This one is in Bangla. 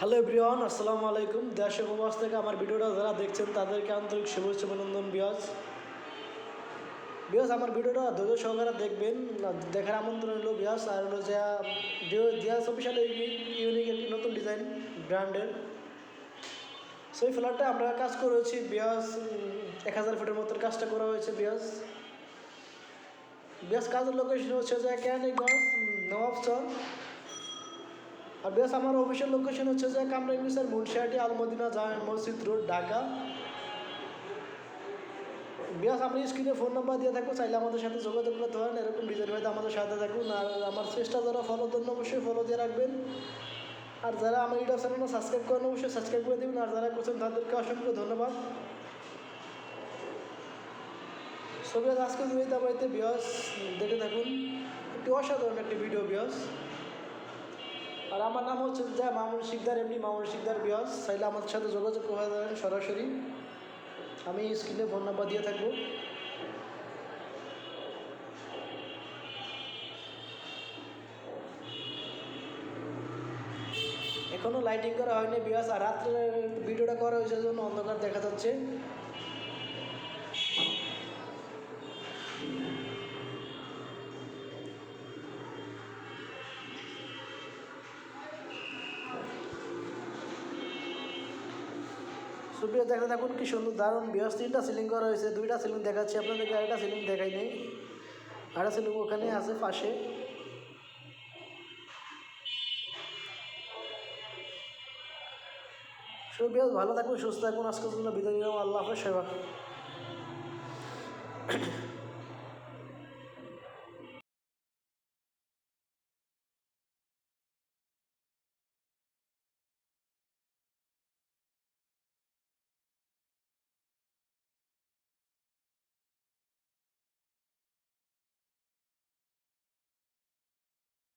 হ্যালো এভরিওয়ান আসসালামু আলাইকুম দেশ এবং প্রবাস থেকে আমার ভিডিওটা যারা দেখছেন, তাদেরকে আন্তরিক শুভেচ্ছা অভিনন্দন বিয়াজ বিয়াজ আমার ভিডিওটা ধৈর্য সহকারে দেখবেন, দেখার আমন্ত্রণ হলো বিয়াজ আর হলো যে দিয়াস অফিসিয়াল ইউনিক একটি নতুন ডিজাইন ব্র্যান্ডের সেই ফ্ল্যাটটা আমরা কাজ করেছি বিয়াজ এক হাজার ফুটের মতো কাজটা করা হয়েছে বিয়াজ বিয়াজ কাজের লোকেশন হচ্ছে যে ক্যানিগঞ্জ নবাবচর আর বেশ, আমার অফিসের লোকেশন হচ্ছে যে কামরাঙ্গিসের মুন্সিয়াটি আলমদিনা, জামে মসজিদ রোড, ঢাকা। বিয়াস আপনি স্ক্রিনে ফোন নাম্বার দিয়ে থাকুন, চাইলে আমাদের সাথে যোগাযোগ করতে পারেন, এরকম ডিজাইন হয়তো আমাদের সাথে থাকুন। আর আমার চেষ্টা যারা ফলো দেন অবশ্যই ফলো দিয়ে রাখবেন। আর যারা আমার ইউটিউব চ্যানেলটা সাবস্ক্রাইব করেন, অবশ্যই সাবস্ক্রাইব করে দেবেন। আর যারা করছেন, তাদেরকে অসংখ্য ধন্যবাদ। ছবি আজকে জুড়িতে বাড়িতে বিয়স দেখে থাকুন। একটি অসাধারণ একটি ভিডিও বিয়স আর আমার নাম হচ্ছে যা মামুন শিকদার এমনি মামুন শিকদার বিয়াস চাইলে আমার সাথে যোগাযোগ করে দেবেন সরাসরি। আমি স্ক্রিনে ফোন নাম্বার দিয়ে থাকব। এখনও লাইটিং করা হয়নি বিয়াস আর রাত্রে ভিডিওটা করা হয়েছে জন্য অন্ধকার দেখা যাচ্ছে। সুপ্রিয় দেখতে থাকুন কি সুন্দর দারুণ বিহস তিনটা সিলিং করা হয়েছে, দুইটা সিলিং দেখাচ্ছি আপনাদেরকে, আরেকটা সিলিং দেখাই নেই। আরেকটা সিলিং ওখানে আছে পাশে। সুপ্রিয় ভালো থাকুন, সুস্থ থাকুন, আজকের জন্য বিদায় নিলাম, আল্লাহ হাফেজ সেবা